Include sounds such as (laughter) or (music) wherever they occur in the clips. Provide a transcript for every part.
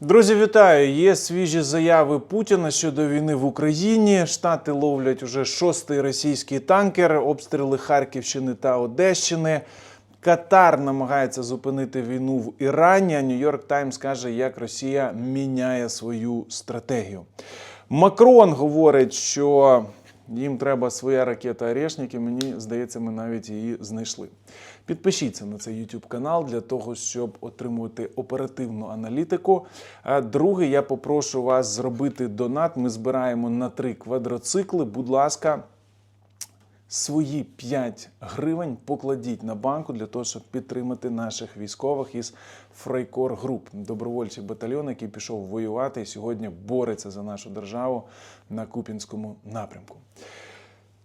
Друзі, вітаю! Є свіжі заяви Путіна щодо війни в Україні. Штати ловлять уже шостий російський танкер, обстріли Харківщини та Одещини. Катар намагається зупинити війну в Ірані. а Нью-Йорк Таймс каже, як Росія міняє свою стратегію. Макрон говорить, що їм треба своя ракета Орешники. Мені здається, ми навіть її знайшли. Підпишіться на цей YouTube канал для того, щоб отримувати оперативну аналітику. Друге, я попрошу вас зробити донат. Ми збираємо на три квадроцикли. Будь ласка, свої 5 гривень покладіть на банку для того, щоб підтримати наших військових із Фрейкор Груп, добровольчий батальйон, який пішов воювати і сьогодні бореться за нашу державу на Купінському напрямку.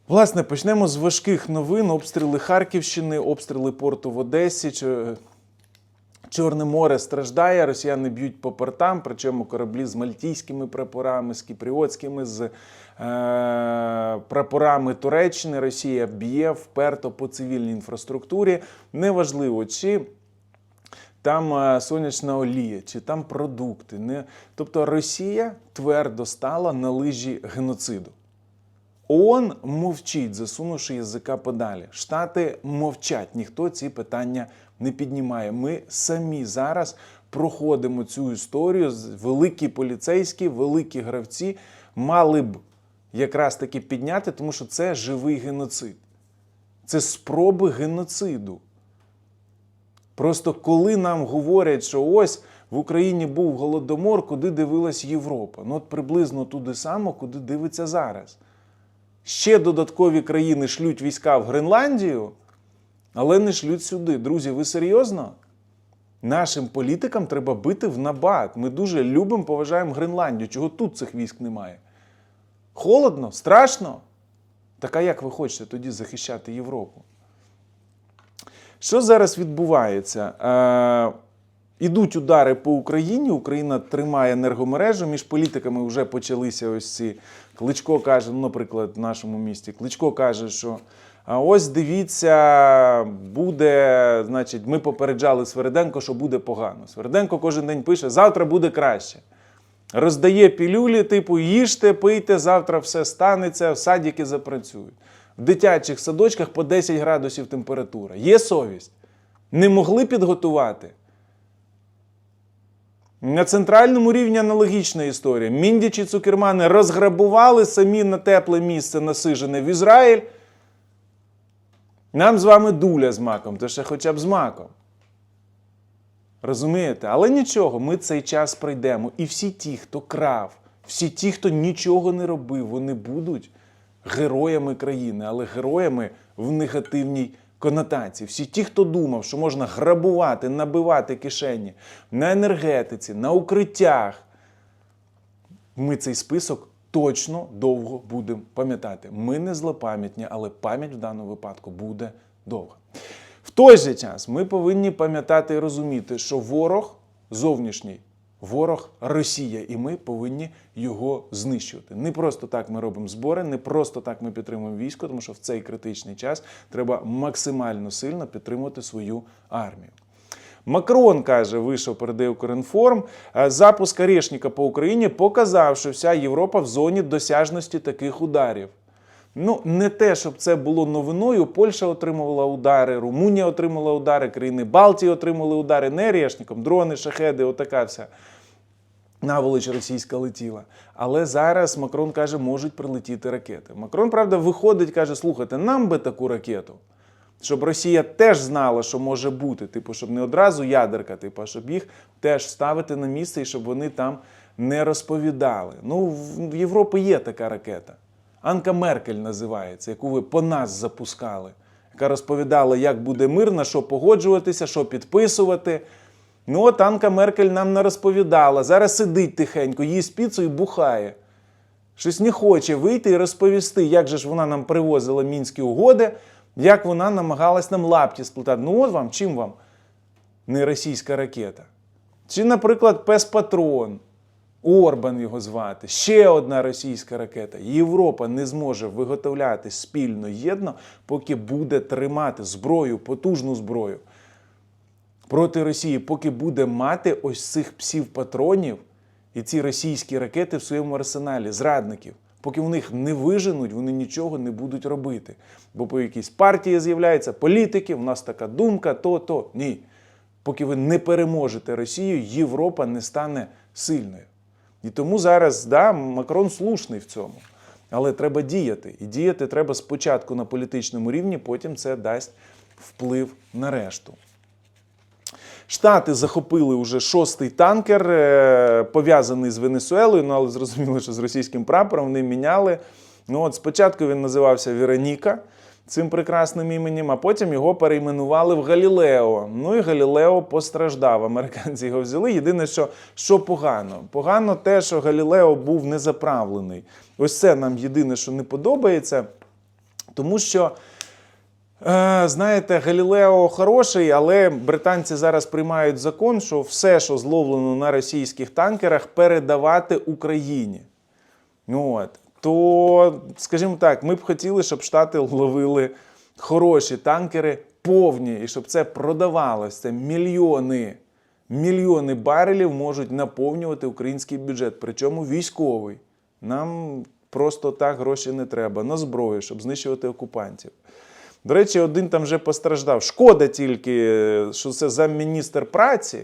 Власне, почнемо з важких новин: обстріли Харківщини, обстріли порту в Одесі. Чорне море страждає, росіяни б'ють по портам, причому кораблі з мальтійськими прапорами, з кіпріотськими, з е, прапорами Туреччини. Росія б'є вперто по цивільній інфраструктурі. Неважливо, чи там е, сонячна олія, чи там продукти. Не... Тобто Росія твердо стала на лижі геноциду. ООН мовчить, засунувши язика подалі. Штати мовчать, ніхто ці питання не піднімає. Ми самі зараз проходимо цю історію. Великі поліцейські, великі гравці мали б якраз таки підняти, тому що це живий геноцид. Це спроби геноциду. Просто коли нам говорять, що ось в Україні був голодомор, куди дивилась Європа. Ну от приблизно туди само, куди дивиться зараз. Ще додаткові країни шлють війська в Гренландію, але не шлють сюди. Друзі, ви серйозно? Нашим політикам треба бити в набат. Ми дуже любимо, поважаємо Гренландію. Чого тут цих військ немає? Холодно? Страшно? Так а як ви хочете тоді захищати Європу? Що зараз відбувається? Е, ідуть удари по Україні. Україна тримає енергомережу. Між політиками вже почалися ось ці. Кличко каже, ну, наприклад, в нашому місті. Кличко каже, що ось дивіться, буде, значить, ми попереджали Свериденко, що буде погано. Свериденко кожен день пише: завтра буде краще. Роздає пілюлі, типу, їжте, пийте, завтра все станеться, садики запрацюють. В дитячих садочках по 10 градусів температура. Є совість. Не могли підготувати. На центральному рівні аналогічна історія. Міндічі цукермани розграбували самі на тепле місце насижене в Ізраїль. Нам з вами дуля з маком, то ще хоча б з маком. Розумієте? Але нічого, ми цей час пройдемо. І всі ті, хто крав, всі ті, хто нічого не робив, вони будуть героями країни, але героями в негативній конотації. Всі ті, хто думав, що можна грабувати, набивати кишені на енергетиці, на укриттях, ми цей список точно довго будемо пам'ятати. Ми не злопам'ятні, але пам'ять в даному випадку буде довга. В той же час ми повинні пам'ятати і розуміти, що ворог зовнішній, ворог Росія, і ми повинні його знищувати. Не просто так ми робимо збори, не просто так ми підтримуємо військо, тому що в цей критичний час треба максимально сильно підтримувати свою армію. Макрон каже, вийшов передає Укрінформ. е, Запуск Орешника по Україні показав, що вся Європа в зоні досяжності таких ударів. Ну, не те, щоб це було новиною. Польща отримувала удари, Румунія отримала удари, країни Балтії отримали удари не Орешником, дрони, шахеди, отака вся наволоч російська летіла. Але зараз Макрон каже, можуть прилетіти ракети. Макрон, правда, виходить, каже: слухайте, нам би таку ракету. Щоб Росія теж знала, що може бути, типу, щоб не одразу ядерка, типу, а щоб їх теж ставити на місце і щоб вони там не розповідали. Ну, в Європі є така ракета. Анка Меркель називається, яку ви по нас запускали, яка розповідала, як буде мир, на що погоджуватися, що підписувати. Ну, от Анка Меркель нам не розповідала. Зараз сидить тихенько, їсть піцу і бухає. Щось не хоче вийти і розповісти, як же ж вона нам привозила мінські угоди, як вона намагалась нам лапті сплетати. Ну от вам, чим вам не російська ракета? Чи, наприклад, Пес-Патрон, Орбан його звати, ще одна російська ракета. Європа не зможе виготовляти спільно єдно, поки буде тримати зброю, потужну зброю проти Росії, поки буде мати ось цих псів патронів і ці російські ракети в своєму арсеналі, зрадників. Поки в них не виженуть, вони нічого не будуть робити. Бо по якійсь партії з'являються політики, в нас така думка, то, то. Ні. Поки ви не переможете Росію, Європа не стане сильною. І тому зараз да, Макрон слушний в цьому. Але треба діяти. І діяти треба спочатку на політичному рівні, потім це дасть вплив на решту. Штати захопили вже шостий танкер, е, пов'язаний з Венесуелою, ну але зрозуміло, що з російським прапором вони міняли. Ну от спочатку він називався Вероніка цим прекрасним іменем, а потім його перейменували в Галілео. Ну і Галілео постраждав. Американці його взяли. Єдине, що, що погано. Погано те, що Галілео був незаправлений. Ось це нам єдине, що не подобається, тому що. Е, Знаєте, Галілео хороший, але британці зараз приймають закон, що все, що зловлено на російських танкерах, передавати Україні. Ну, от. То, скажімо так, ми б хотіли, щоб Штати ловили хороші танкери повні, і щоб це продавалося. Це мільйони, мільйони барелів можуть наповнювати український бюджет, причому військовий. Нам просто так гроші не треба на зброю, щоб знищувати окупантів. До речі, один там вже постраждав. Шкода тільки, що це замміністр праці.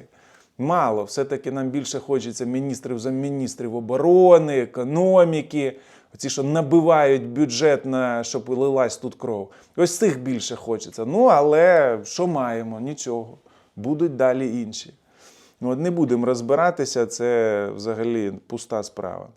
Мало, все-таки нам більше хочеться міністрів замміністрів оборони, економіки, оці, що набивають бюджет, на щоб лилась тут кров. Ось цих більше хочеться. Ну, але що маємо? Нічого. Будуть далі інші. Ну, от не будемо розбиратися, це взагалі пуста справа.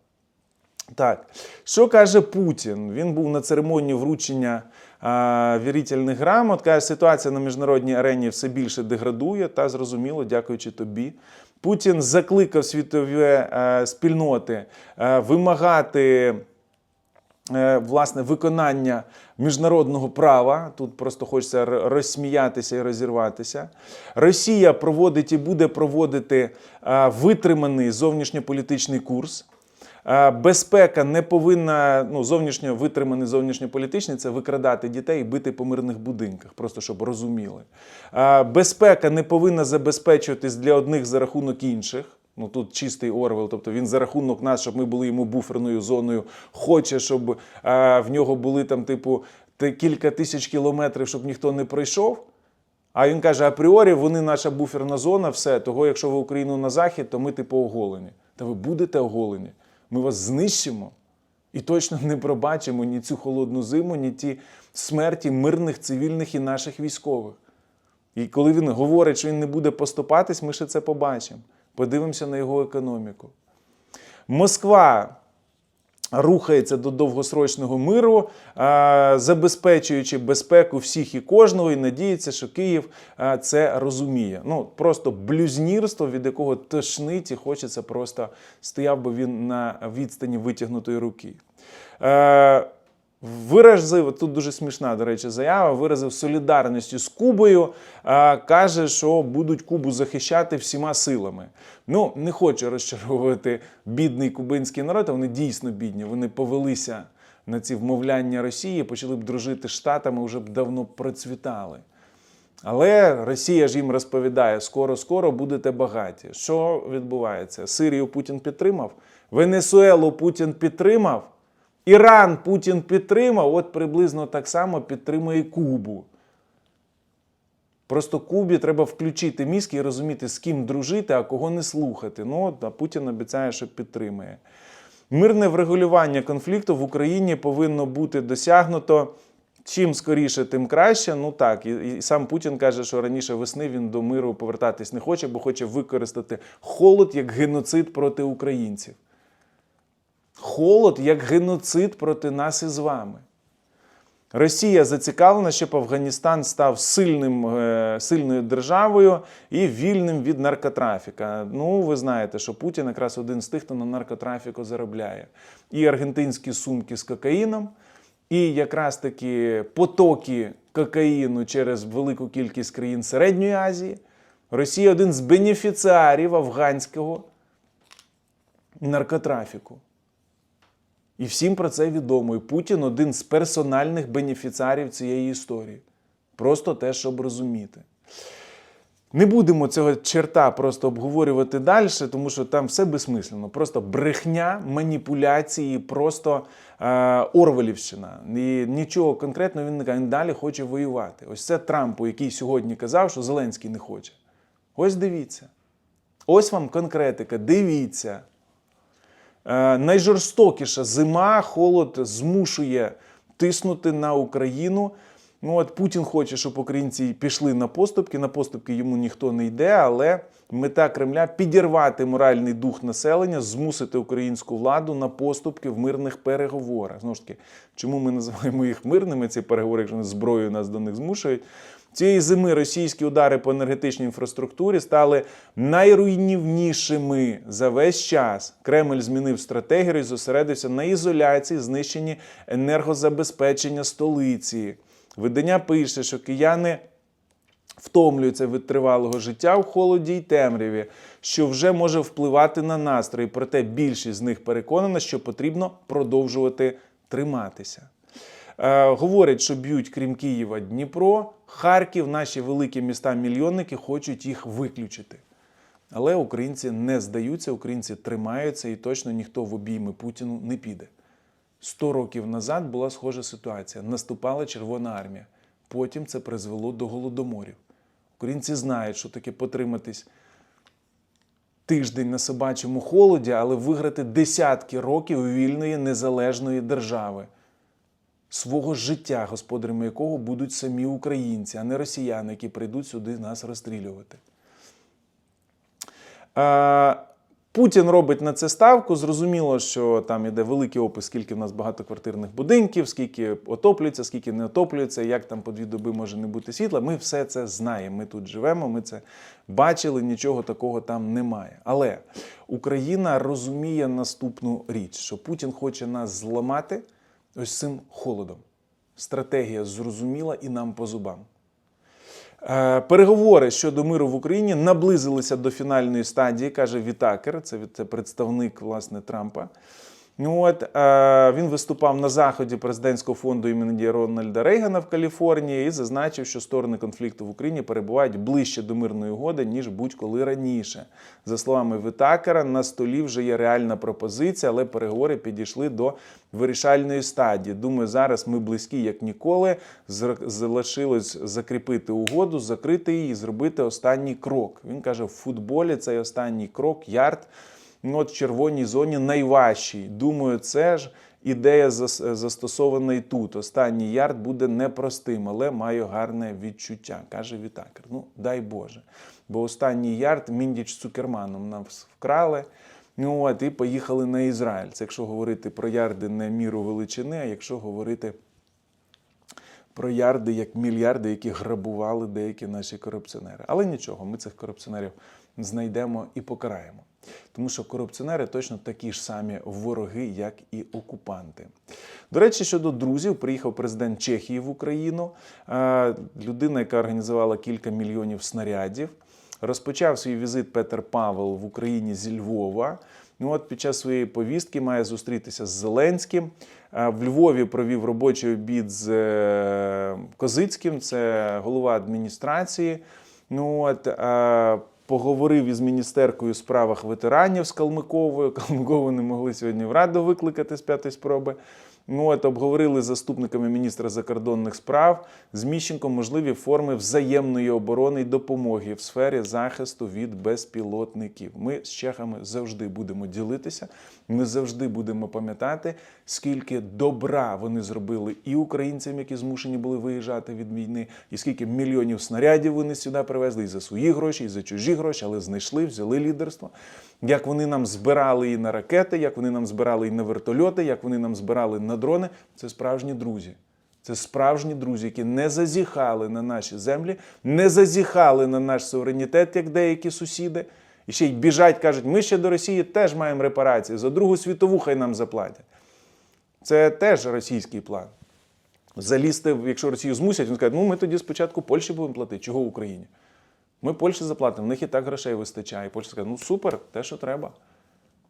Так, що каже Путін? Він був на церемонії вручення а, вірительних грамот. Каже, ситуація на міжнародній арені все більше деградує, та зрозуміло, дякуючи тобі. Путін закликав світові е, спільноти е, вимагати власне виконання міжнародного права. Тут просто хочеться розсміятися і розірватися. Росія проводить і буде проводити е, витриманий зовнішньополітичний курс. Е, Безпека не повинна ну, зовнішньо витриманий зовнішньополітичний це викрадати дітей і бити по мирних будинках, просто щоб розуміли. Е, Безпека не повинна забезпечуватись для одних за рахунок інших. Ну тут чистий Орвел, тобто він за рахунок нас, щоб ми були йому буферною зоною, хоче, щоб е, в нього були там, типу, кілька тисяч кілометрів, щоб ніхто не пройшов. А він каже: апріорі, вони наша буферна зона, все. Того, якщо ви Україну на захід, то ми типу оголені. Та ви будете оголені. Ми вас знищимо і точно не пробачимо ні цю холодну зиму, ні ті смерті мирних цивільних і наших військових. І коли він говорить, що він не буде поступатись, ми ще це побачимо. Подивимося на його економіку. Москва рухається до довгосрочного миру, забезпечуючи безпеку всіх і кожного, і надіється, що Київ це розуміє. Ну просто блюзнірство, від якого тошнить і хочеться просто стояв би він на відстані витягнутої руки. Виразив тут дуже смішна, до речі, заява. Виразив солідарність з Кубою. А, каже, що будуть Кубу захищати всіма силами. Ну, не хочу розчаровувати бідний кубинський народ. а Вони дійсно бідні. Вони повелися на ці вмовляння Росії, почали б дружити Штатами, вже б давно процвітали. Але Росія ж їм розповідає: скоро-скоро будете багаті. Що відбувається? Сирію Путін підтримав, Венесуелу Путін підтримав, Іран Путін підтримав, от приблизно так само підтримує Кубу. Просто Кубі треба включити мізки і розуміти, з ким дружити, а кого не слухати. Ну, а Путін обіцяє, що підтримує. Мирне врегулювання конфлікту в Україні повинно бути досягнуто. Чим скоріше, тим краще. Ну так, і, і сам Путін каже, що раніше весни він до миру повертатись не хоче, бо хоче використати холод як геноцид проти українців. Холод як геноцид проти нас із вами. Росія зацікавлена, щоб Афганістан став сильним, е, сильною державою і вільним від наркотрафіка. Ну, ви знаєте, що Путін якраз один з тих, хто на наркотрафіку заробляє. І аргентинські сумки з кокаїном, і якраз таки потоки кокаїну через велику кількість країн Середньої Азії. Росія один з бенефіціарів афганського наркотрафіку. І всім про це відомо. І Путін один з персональних бенефіціарів цієї історії. Просто те, щоб розуміти. Не будемо цього черта просто обговорювати далі, тому що там все безсмислено. Просто брехня, маніпуляції, просто е, Орвелівщина. І нічого конкретного він не каже. Він далі хоче воювати. Ось це Трампу, який сьогодні казав, що Зеленський не хоче. Ось дивіться. Ось вам конкретика. Дивіться. Е, найжорстокіша зима, холод змушує тиснути на Україну. Ну, от Путін хоче, щоб українці пішли на поступки. На поступки йому ніхто не йде, але мета Кремля підірвати моральний дух населення, змусити українську владу на поступки в мирних переговорах. Знову ж таки, чому ми називаємо їх мирними, ці переговори, якщо вони зброєю нас до них змушують? Цієї зими російські удари по енергетичній інфраструктурі стали найруйнівнішими за весь час. Кремль змінив стратегію і зосередився на ізоляції, знищенні енергозабезпечення столиці. Видання пише, що кияни втомлюються від тривалого життя в холоді й темряві, що вже може впливати на настрої. Проте більшість з них переконана, що потрібно продовжувати триматися. Е, говорять, що б'ють крім Києва Дніпро, Харків, наші великі міста-мільйонники хочуть їх виключити. Але українці не здаються, українці тримаються і точно ніхто в обійми Путіну не піде. Сто років назад була схожа ситуація. Наступала Червона армія. Потім це призвело до голодоморів. Українці знають, що таке потриматись тиждень на собачому холоді, але виграти десятки років вільної незалежної держави. Свого життя, господарями якого будуть самі українці, а не росіяни, які прийдуть сюди нас розстрілювати. Путін робить на це ставку. Зрозуміло, що там іде великий опис, скільки в нас багатоквартирних будинків, скільки отоплюється, скільки не отоплюється, як там по дві доби може не бути світла. Ми все це знаємо. Ми тут живемо, ми це бачили, нічого такого там немає. Але Україна розуміє наступну річ: що Путін хоче нас зламати ось цим холодом. Стратегія зрозуміла і нам по зубам. Е, Переговори щодо миру в Україні наблизилися до фінальної стадії, каже Вітакер, це, це представник власне Трампа. Ну От, е, він виступав на заході президентського фонду імені Рональда Рейгана в Каліфорнії і зазначив, що сторони конфлікту в Україні перебувають ближче до мирної угоди, ніж будь-коли раніше. За словами Вітакера, на столі вже є реальна пропозиція, але переговори підійшли до вирішальної стадії. Думаю, зараз ми близькі як ніколи. Залишилось закріпити угоду, закрити її і зробити останній крок. Він каже: в футболі цей останній крок, ярд. Ну, от червоній зоні найважчий. Думаю, це ж ідея зас- застосована і тут. Останній ярд буде непростим, але маю гарне відчуття, каже Вітакер. Ну, дай Боже. Бо останній ярд Міндіч Цукерманом нам вкрали. Ну от і поїхали на Ізраїль. Це якщо говорити про ярди не міру величини, а якщо говорити про ярди як мільярди, які грабували деякі наші корупціонери. Але нічого, ми цих корупціонерів знайдемо і покараємо. Тому що корупціонери точно такі ж самі вороги, як і окупанти. До речі, щодо друзів, приїхав президент Чехії в Україну, людина, яка організувала кілька мільйонів снарядів. Розпочав свій візит Петер Павел в Україні зі Львова. Ну от під час своєї повістки має зустрітися з Зеленським. Е, В Львові провів робочий обід з е, Козицьким, це голова адміністрації. Ну от е, поговорив із міністеркою у справах ветеранів з Калмиковою. (laughs) Калмикову не могли сьогодні в раду викликати з п'ятої спроби. Ну, от обговорили з заступниками міністра закордонних справ з Міщенком можливі форми взаємної оборони й допомоги в сфері захисту від безпілотників. Ми з чехами завжди будемо ділитися. Ми завжди будемо пам'ятати, скільки добра вони зробили і українцям, які змушені були виїжджати від війни, і скільки мільйонів снарядів вони сюди привезли і за свої гроші, і за чужі гроші, але знайшли, взяли лідерство. Як вони нам збирали і на ракети, як вони нам збирали і на вертольоти, як вони нам збирали на дрони. Це справжні друзі. Це справжні друзі, які не зазіхали на наші землі, не зазіхали на наш суверенітет, як деякі сусіди. І ще й біжать, кажуть, ми ще до Росії теж маємо репарації. За Другу світову хай нам заплатять. Це теж російський план. Залізти, якщо Росію змусять, він скаже, ну ми тоді спочатку Польщі будемо платити. Чого Україні? Ми Польщі заплатимо, в них і так грошей вистачає. І Польща скаже, ну супер, те, що треба.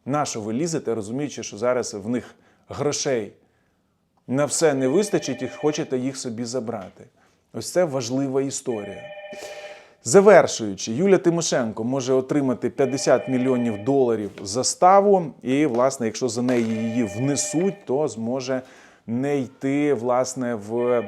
Нащо ви лізете, розуміючи, що зараз в них грошей на все не вистачить і хочете їх собі забрати. Ось це важлива історія. Завершуючи, Юля Тимошенко може отримати 50 мільйонів доларів заставу, і, власне, якщо за неї її внесуть, то зможе не йти власне в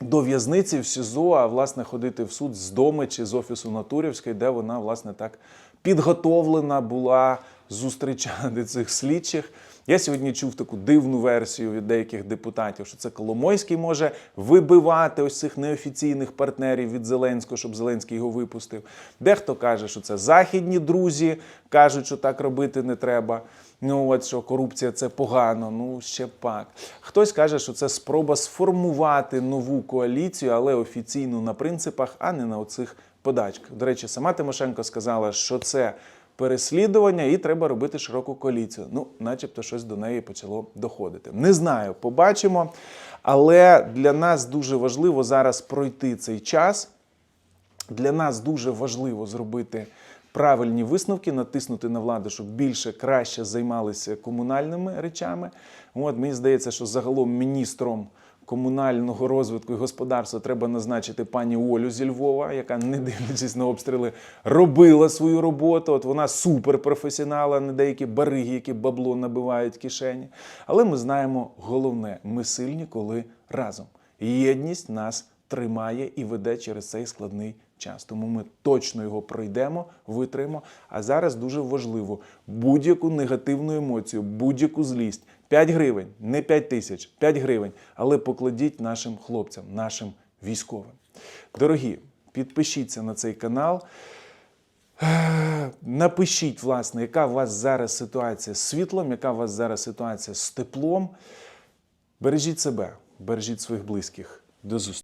до в'язниці в СІЗО, а власне ходити в суд з дому чи з офісу Натурівської, де вона власне так підготовлена була зустрічати цих слідчих. Я сьогодні чув таку дивну версію від деяких депутатів, що це Коломойський може вибивати ось цих неофіційних партнерів від Зеленського, щоб Зеленський його випустив. Дехто каже, що це західні друзі кажуть, що так робити не треба. Ну от що корупція це погано. Ну ще пак. Хтось каже, що це спроба сформувати нову коаліцію, але офіційно на принципах, а не на оцих подачках. До речі, сама Тимошенко сказала, що це переслідування і треба робити широку коаліцію. Ну, начебто, щось до неї почало доходити. Не знаю, побачимо. Але для нас дуже важливо зараз пройти цей час. Для нас дуже важливо зробити правильні висновки, натиснути на владу, щоб більше краще займалися комунальними речами. От мені здається, що загалом міністром комунального розвитку і господарства треба назначити пані Олю зі Львова, яка, не дивлячись на обстріли, робила свою роботу. От вона суперпрофесіонал, а не деякі бариги, які бабло набивають кишені. Але ми знаємо головне: ми сильні, коли разом. Єдність нас тримає і веде через цей складний час. Тому ми точно його пройдемо, витримаємо. А зараз дуже важливо будь-яку негативну емоцію, будь-яку злість. 5 гривень, не 5 тисяч, 5 гривень, але покладіть нашим хлопцям, нашим військовим. Дорогі, підпишіться на цей канал. Напишіть, власне, яка у вас зараз ситуація з світлом, яка у вас зараз ситуація з теплом. Бережіть себе, бережіть своїх близьких. До зустрічі.